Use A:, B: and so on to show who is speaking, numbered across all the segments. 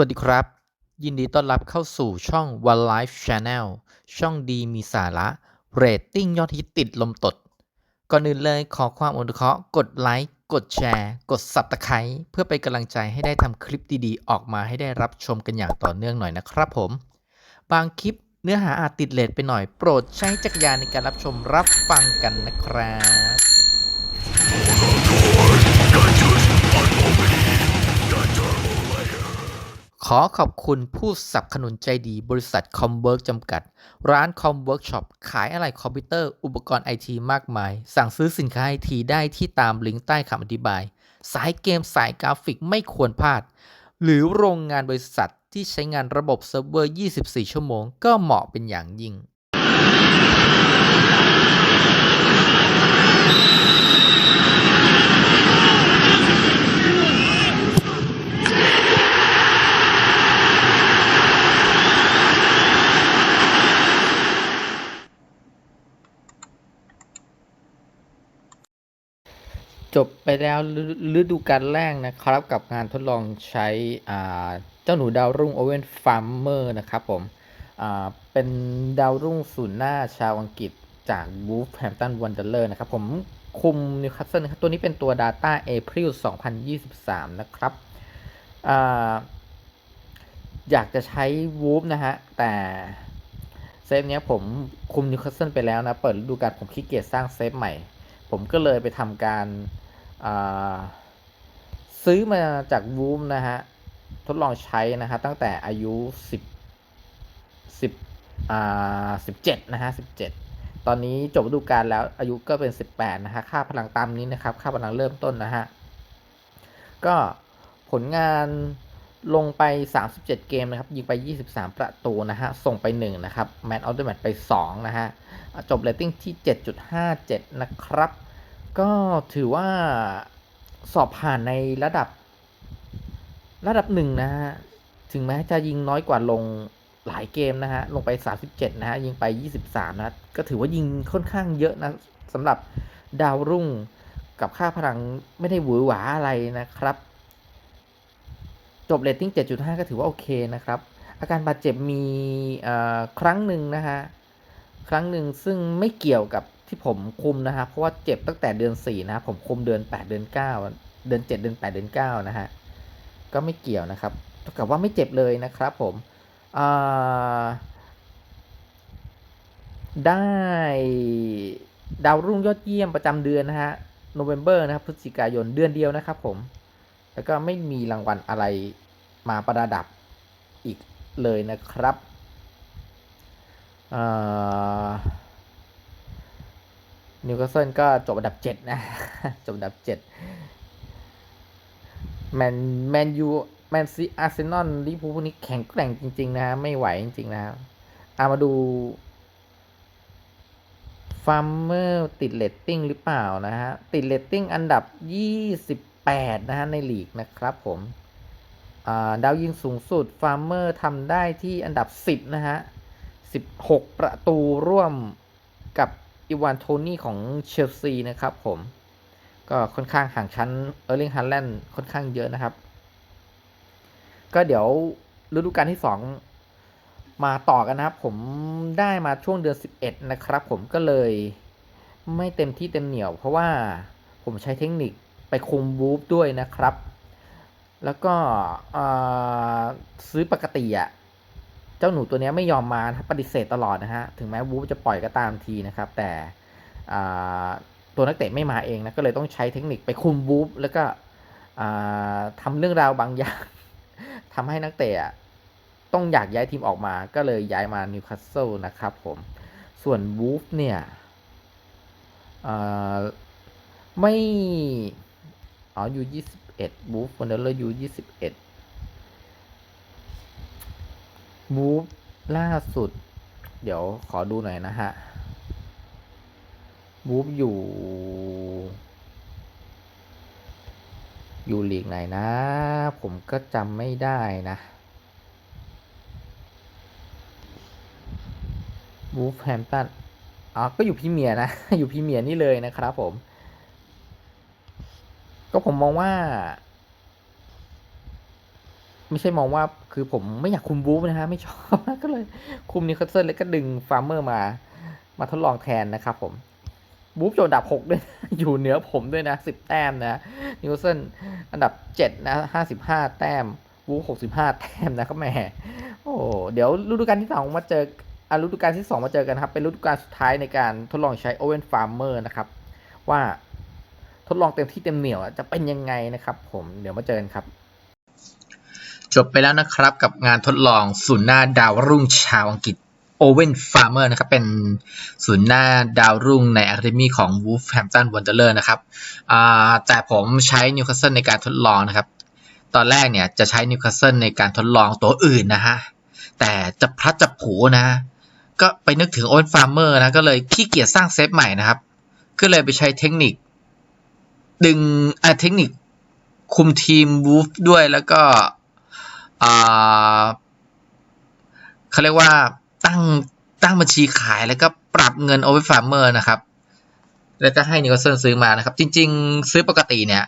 A: วัสดีครับ ยินดีต้อนรับเข้าสู่ช่อง One Life Channel ช่องดีมีสาระเรตติ้งยอดฮิตติดลมตด ก่อนอื่นเลยขอความอนุเคราะห์กดไลค์กดแชร์ กด Subscribe เพื่อเป็นกำลังใจให้ได้ทำคลิปดีๆ ออกมาให้ได้รับชมกันอย่างต่อเนื่องหน่อยนะครับผม บางคลิปเนื้อหาอาจติดเลทไปหน่อยโปรดใช้จักรยานในการรับชมรับฟังกันนะครับ ขอขอบคุณผู้สนับสนุนใจดีบริษัทคอมเวิร์กจำกัด ร้านคอมเวิร์กช็อปขายอะไหล่คอมพิวเตอร์อุปกรณ์ไอทีมากมาย สั่งซื้อสินค้าไอทีได้ที่ตามลิงก์ใต้คำอธิบาย สายเกมสายกราฟิกไม่ควรพลาด หรือโรงงานบริษัทที่ใช้งานระบบเซิร์ฟเวอร์ 24 ชั่วโมง ก็เหมาะเป็นอย่างยิ่ง จบไปแล้วฤดูกาลแรกนะครับกับงานทดลองใช้เจ้าหนูดาวรุ่งโอเวนฟาร์มเมอร์นะครับผมเป็นดาวรุ่งศูนย์หน้าชาวอังกฤษจากบูฟแฮมตันวันเดอร์เลอร์นะครับผมคุมนิวคาสเซิลนะครับตัวนี้เป็นตัว Data April 2023 นะครับออยากจะใช้วูฟนะฮะ แต่เซฟเนี้ยผมคุมนิวคาสเซิลไปแล้วนะ เปิดฤดูกาลผมขี้เกียจสร้างเซฟใหม่ ผมก็เลยไปทำการ ซื้อมาจากวูมนะฮะ ทดลองใช้นะฮะตั้งแต่อายุสิบสิบอ่าสิบเจ็ดนะฮะสิบเจ็ดตอนนี้จบฤดูกาลแล้วอายุก็เป็นสิบแปดนะฮะ ค่าพลังตามนี้นะครับ ค่าพลังเริ่มต้นนะฮะ ก็ผลงานลงไป 37 เกมนะครับ ยิงไป 23 ประตูนะฮะ ส่งไป 1 นะครับ แมตช์ออฟเดอะแมตช์ไป 2 นะฮะ จบเรตติ้งที่ 7.57 นะครับ ก็ถือว่าสอบผ่านในระดับ ระดับหนึ่งนะฮะ ถึงแม้จะยิงน้อยกว่าลงหลายเกมนะฮะ ลงไป 37 นะฮะ ยิงไป 23 นะ ก็ถือว่ายิงค่อนข้างเยอะนะสำหรับดาวรุ่งกับค่าพลังไม่ได้หวือหวาอะไรนะครับ จบเรตติ้ง 7.5 ก็ถือว่าโอเคนะครับ อาการบาดเจ็บมีครั้งหนึ่งนะฮะ ครั้งหนึ่งซึ่งไม่เกี่ยวกับ ที่ผมคุมนะฮะเพราะว่าเจ็บตั้งแต่เดือน4นะผมคุมเดือน 8 เดือน 9 เดือน 7 เดือน 8 เดือน9นะฮะก็ไม่เกี่ยวนะครับเท่ากับว่าไม่เจ็บเลยนะครับผมได้ดาวรุ่งยอดเยี่ยมประจำเดือนนะฮะโนเวม ber นะครับพฤศจิกายนเดือนเดียวนะครับผม แล้วก็ไม่มีรางวัลอะไรมาประดับอีกเลยนะครับ นิวคาสเซิลก็จบอันดับเจ็ดนะ จบอันดับเจ็ดแมนแมนยูแมนซีอาร์เซนอลลิเวอร์พูลพวกนี้แข็งแกร่งจริง ๆ นะฮะไม่ไหวจริง ๆ นะครับเอามาดูฟาร์มเมอร์ติดเลตติ้งหรือเปล่านะฮะ ติดเลตติ้งอันดับ 28 นะฮะ ในลีกนะครับผมาดาวยิงสูงสุดฟาร์มเมอร์ทำได้ที่อันดับ 10 นะฮะ 16 ประตูร่วมกับ อีวานโทนี่ของเชลซีนะครับผม ก็ค่อนข้างห่างชั้นเออร์ลิงฮันแลนด์ค่อนข้างเยอะนะครับ ก็เดี๋ยวฤดูกาลที่ 2 มาต่อกันนะครับ ผมได้มาช่วงเดือน 11 นะครับ ผมก็เลยไม่เต็มที่เต็มเหนียว เพราะว่าผมใช้เทคนิคไปคุมวูฟด้วยนะครับ แล้วก็ซื้อปกติอะ เจ้าหนูตัวนี้ไม่ยอมมาปฏิเสธตลอดนะฮะ ถึงแม้วูฟจะปล่อยก็ตามทีนะครับ แต่ตัวนักเตะไม่มาเองนะ ก็เลยต้องใช้เทคนิคไปคุมวูฟแล้วก็อ่าทำเรื่องราวบางอย่างทำให้นักเตะต้องอยากย้ายทีมออกมา ก็เลยย้ายมานิวคาสเซิลนะครับผม ส่วนวูฟเนี่ยไม่ อ๋อยู่ยี่สิบเอ็ดวูฟวันเดอร์อยู่ยี่สิบเอ็ด บูฟล่าสุด เดี๋ยวขอดูหน่อยนะฮะ บูฟอยู่ อยู่ลีกไหนนะ ผมก็จำไม่ได้นะบูฟแฮมตันอ๋อก็อยู่พรีเมียนะ อยู่พรีเมียนี่เลยนะครับผม ก็ผมมองว่า ไม่ใช่มองว่าคือผมไม่อยากคุมบูฟนะฮะไม่ชอบก็เลยคุมนิวคาสเซิลแล้วก็ดึงฟาร์มเมอร์มา มาทดลองแทนนะครับผมบูฟโจนดับหกด้วยนะอยู่เหนือผมด้วยนะสิบแต้มนะนิวคาสเซิลอันดับเจ็ดนะห้าสิบห้าแต้ม บูฟหกสิบห้าแต้มนะครับแม่โอ้เดี๋ยวฤดูกาลที่สองมาเจออะฤดูกาลที่สองมาเจอกันครับ เป็นฤดูกาลสุดท้ายในการทดลองใช้โอเวนฟาร์มเมอร์นะครับ ว่าทดลองเต็มที่เต็มเหนียวจะเป็นยังไงนะครับผมเดี๋ยวมาเจอกันครับ จบไปแล้วนะครับกับงานทดลองศูนย์หน้าดาวรุ่งชาวอังกฤษโอเวนฟาร์เมอร์นะครับเป็นศูนย์หน้าดาวรุ่งในอะคาเดมีของ Wolverhampton Wanderers นะครับอ่าแต่ผมใช้นิวคาสเซิลในการทดลองนะครับ ตอนแรกเนี่ยจะใช้นิวคาสเซิลในการทดลองตัวอื่นนะฮะแต่จะพลัดจะผูนะ ก็ไปนึกถึงโอเวนฟาร์เมอร์นะก็เลยขี้เกียจสร้างเซฟใหม่นะครับ ก็เลยไปใช้เทคนิค ดึงอ่าเทคนิคคุมทีมวูฟด้วยแล้วก็ เขาเรียกว่าตั้งตั้งบัญชีขายแล้วก็ปรับเงินโอเวอร์ฟาร์เมอร์นะครับ แล้วก็ให้นิวคาสเซิลซื้อมานะครับ จริง ๆ ซื้อปกติเนี่ย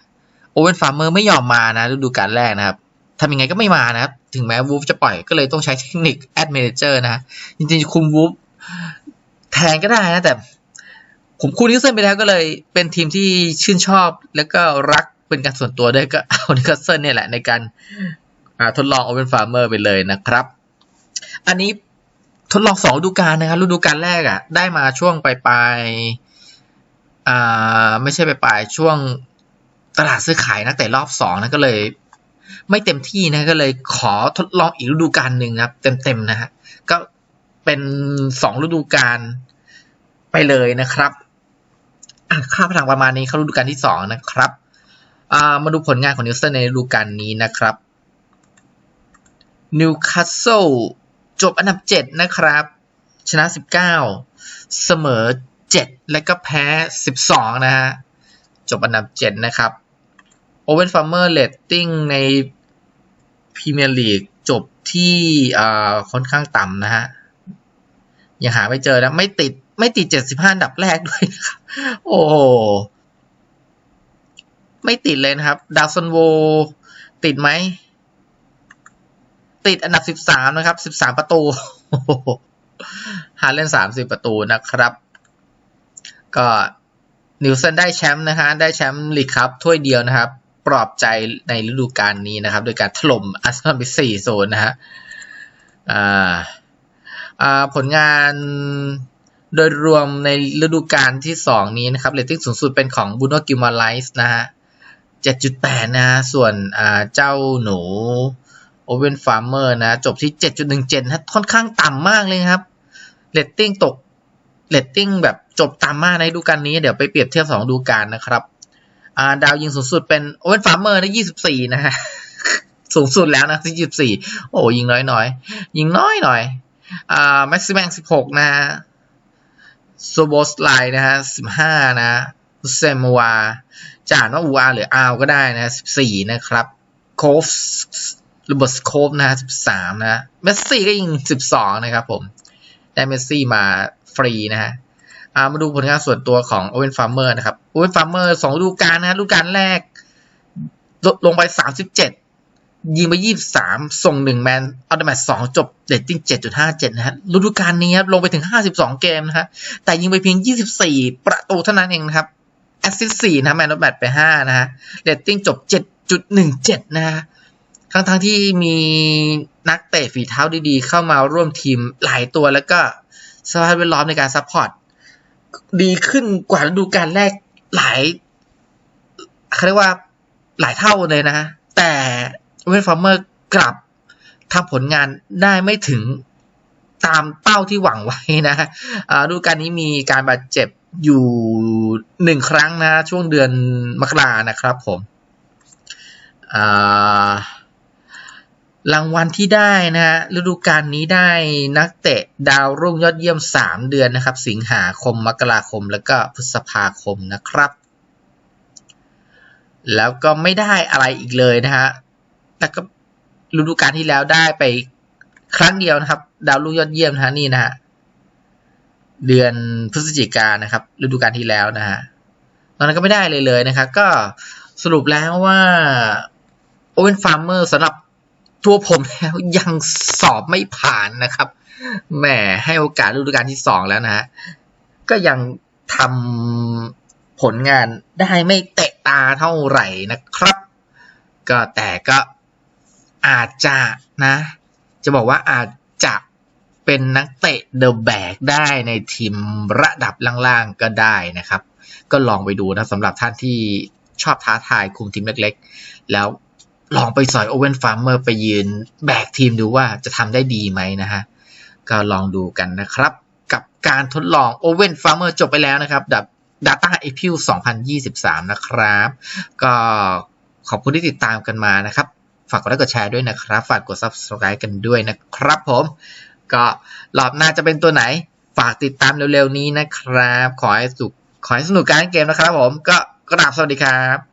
A: โอเวอร์ฟาร์เมอร์ไม่ยอมมานะฤดูกาลแรกนะครับทำยังไงก็ไม่มานะครับ ถึงแม้วูฟจะปล่อยก็เลยต้องใช้เทคนิคแอดมิเจอร์นะ จริงๆ คุมวูฟแทนก็ได้นะแต่ ผมคุมนิวคาสเซิลไปแล้วก็เลยเป็นทีมที่ชื่นชอบแล้วก็รักเป็นการส่วนตัวด้วยก็เอานิวคาสเซิลเนี่ยแหละในการ ทดลอง Open Farmer ไปเลยนะครับ อันนี้ทดลองสองฤดูกาลนะครับฤดูกาลแรกอะ่ะ ได้มาช่วงปลายปลายอ่าไม่ใช่ปลายปลายช่วงตลาดซื้อขายนักเตะรอบสองนะก็เลย ไม่เต็มที่นะก็เลยขอทดลองอีกฤดูกาลหนึ่งนะครับเต็มๆนะฮะก็เป็นสองฤดูกาลไปเลยนะครับอะค่าพลังประมาณนี้เข้าฤดูกาลที่สองนะครับอ่ามาดูผลงานของนิวเซนในฤดูกาลนี้นะครับ นิวคาสเซิลจบอันดับ 7 นะครับ ชนะ 19 เสมอ 7 และก็แพ้ 12 นะฮะ จบอันดับ 7 นะครับโอเวนฟาร์เมอร์เลตติ้งในพรีเมียร์ลีกจบที่ค่อนข้างต่ำนะฮะ ยังหาไม่เจอนะ ไม่ติดไม่ติด 75 อันดับแรกด้วยนะครับโอ้โหไม่ติดเลยนะครับ ดาวซันโว ติดไหม ติดอันดับ 13 นะครับ 13 ประตูหาเล่น 30 ประตูนะครับ ก็นิวเซนได้แชมป์นะฮะได้แชมป์ลีกครับถ้วยเดียวนะครับ ปลอบใจในฤดูกาลนี้นะครับ โดยการถล่มอาร์เซนอลไป4โซนนะฮะอ่าอ่าผลงานโดยรวมในฤดูกาลที่ 2 นี้นะครับเรตติ้งสูงสุดเป็นของบูโนกิมาไลส์นะฮะ7.8 นะฮะส่วนอ่าเจ้าหนู โอเวนฟาร์เมอร์นะ จบที่ 7.17นะค่อนข้างต่ำมากเลยครับเรตติ้งตกเรตติ้งแบบจบต่ำมากในดูกาลนี้ เดี๋ยวไปเปรียบเทียบสองดูกาลนะครับาดาวยิงสูงสุดเป็นโอเวนฟาร์เมอร์ได้24 นะฮะ สูงสุดแล้วนะที่24 โอ้ยิงน้อยหน่อยยิงน้อยหน่อยอ่าแม็กซิแมง16 นะฮะโซโบสไลนะฮะ 15 นะเซมวาจานว่าอูอาหรืออาวก็ได้นะ 14 นะครับโคฟ รูเบิร์ตโคฟนะฮะ13นะเมสซี่ก็ยิง12นะครับผม ได้เมสซี่มาฟรีนะฮะอ่ามาดูผลงานส่วนตัวของโอเวนฟาร์เมอร์นะครับโอเวนฟาร์เมอร์สองฤดูกาลนะฮะฤดูกาลแรก ลงไป37ยิงไป23ส่ง1แมนเอาดแมต2จบเรตติ้ง7.57นะฮะฤดูกาลนี้ครับลงไปถึง52เกมนะฮะแต่ยิงไปเพียง24ประตูเท่านั้นเองนะครับแอสซิสต์4นะแมนดอแมตไป5นะฮะเรตติ้งจบ7.17นะฮะ ทั้งทั้งที่มีนักเตะฝีเท้าดีๆ เข้ามาร่วมทีมหลายตัวแล้วก็สภาพแวดล้อมในการซัพพอร์ตดีขึ้นกว่าฤดูกาลแรกหลายเขาเรียกว่าหลายเท่าเลยนะ แต่เวนฟาร์เมอร์กลับทำผลงานได้ไม่ถึงตามเป้าที่หวังไว้นะฤดูกาลนี้มีการบาดเจ็บอยู่หนึ่งครั้งนะ ช่วงเดือนมกรานะครับผมอ่า รางวัลที่ได้นะฮะฤดูกาลนี้ได้นักเตะดาวรุ่งยอดเยี่ยม 3 เดือนนะครับ สิงหาคมมกราคม แล้วก็พฤษภาคมนะครับ แล้วก็ไม่ได้อะไรอีกเลยนะฮะแล้วก็ฤดูกาลที่แล้วได้ไปครั้งเดียวนะครับ ดาวรุ่งยอดเยี่ยมนะฮะนี่นะฮะเดือนพฤศจิกายนนะครับ ฤดูกาลที่แล้วนะฮะตอนนั้นก็ไม่ได้เลยเลยนะครับ ก็สรุปแล้วว่าโอเวนฟาร์มเมอร์สำหรับ
B: ตัวผมแล้วยังสอบไม่ผ่านนะครับแหมให้โอกาสฤดูกาลที่สองแล้วนะฮะก็ยังทำผลงานได้ไม่เตะตาเท่าไหร่นะครับ ก็แต่ก็อาจจะนะ จะบอกว่าอาจจะเป็นนักเตะเดอะแบกได้ในทีมระดับล่างๆก็ได้นะครับ ก็ลองไปดูนะสำหรับท่านที่ชอบท้าทายคุมทีมเล็กๆ แล้ว ลองไปสอยโอเวนฟาร์มเมอร์ไปยืนแบกทีมดูว่าจะทำได้ดีไหมนะฮะ ก็ลองดูกันนะครับ กับการทดลองโอเวนฟาร์มเมอร์จบไปแล้วนะครับ ดับ Data a p i l 2023 นะครับ ก็ขอบคุณที่ติดตามกันมานะครับ ฝากกดไลค์กดแชร์ด้วยนะครับ ฝากกด subscribe กันด้วยนะครับผม ก็รอบหน้าจะเป็นตัวไหน ฝากติดตามเร็วๆนี้นะครับ ขอให้สุขขอให้สนุกการเล่นเกมนะครับผม ก็กราบสวัสดีครับ